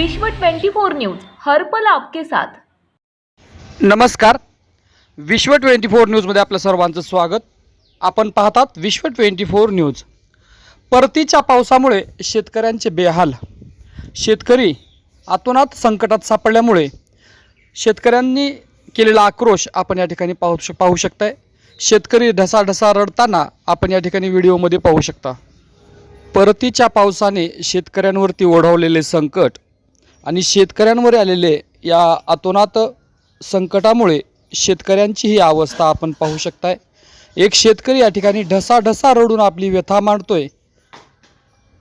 विश्व 24 न्यूज हर पल आपके साथ. नमस्कार. विश्व ट्वेंटी फोर न्यूजमध्ये आपलं सर्वांचं स्वागत. आपण पाहतात विश्व ट्वेंटी फोर न्यूज. परतीच्या पावसामुळे शेतकऱ्यांचे बेहाल. शेतकरी आतोनात संकटात सापडल्यामुळे शेतकऱ्यांनी केलेला आक्रोश आपण या ठिकाणी पाहू श पाहू शकताय. शेतकरी ढसाढसा रडताना आपण या ठिकाणी व्हिडिओमध्ये पाहू शकता. परतीच्या पावसाने शेतकऱ्यांवरती ओढवलेले संकट आणि शेतकऱ्यांवर आलेले या अतोनात संकटामुळे शेतकऱ्यांची ही अवस्था आपण पाहू शकताय. एक शेतकरी या ठिकाणी ढसाढसा रडून आपली व्यथा मांडतोय.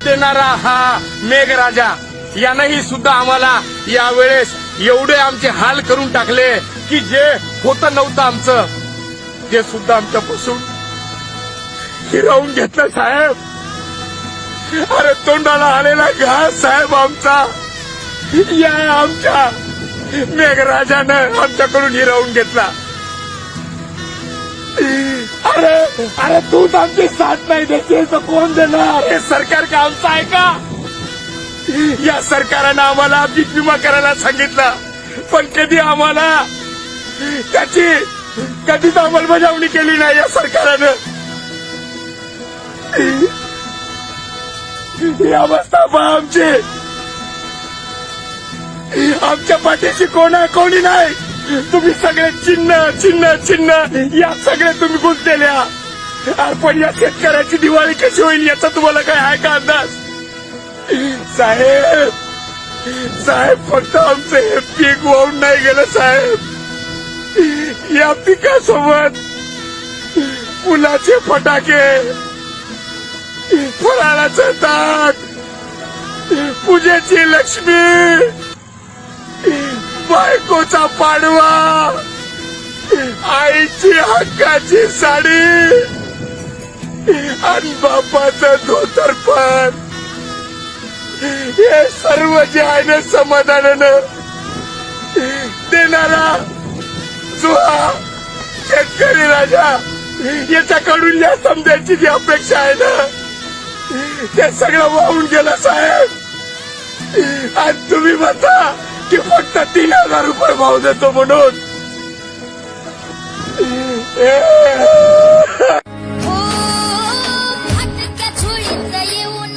देणारा हा मेघराजा यानंही सुद्धा आम्हाला यावेळेस एवढे आमचे हाल करून टाकले की जे होत नव्हतं आमचं. ते सुद्धा आमच्यापासून हिरावून घेतलं साहेब. अरे तोंडाला आलेला घास साहेब आमचा. या आमच्या मेघराजानं आमच्याकडून हिरावून घेतला. अरे अरे तूच आमची साथ नाही देते तर कोण देणार? हे सरकार का आमचं आहे का? या सरकारनं आम्हाला पीक विमा करायला सांगितलं. पण कधी आम्हाला त्याची कधीच अंमलबजावणी केली नाही या सरकारनं. ही अवस्था पहा आमची. आमच्या पाठीशी कोणा कोणी नाही? तुम्ही सगळे चिन्ह चिन्ह चिन्ह या सगळे तुम्ही गुंतलेल्या. अरे पण या शेतकऱ्याची दिवाळी कशी होईल याचा तुम्हाला काय आहे का अंदाज? साहेब साहेब फक्त आमचं हे पीक वाहून नाही गेलं साहेब. या पिकासोबत फुलाचे फटाके फराळाचं ताट पूजेची लक्ष्मी बायकोचा पाडवा. आईची हक्काची साडी. आणि बापाचं धोतर पण हे सर्व जे आहे ना समाधानानं देणारा जो हा शेतकरी राजा याच्याकडून या समजायची जी अपेक्षा आहे ना ते सगळं वाहून गेलं साहेब. आणि तुम्ही म्हणता की फक्त तीन हजार रुपये भाव देतो म्हणून हो फाटक्या झुळीत येऊन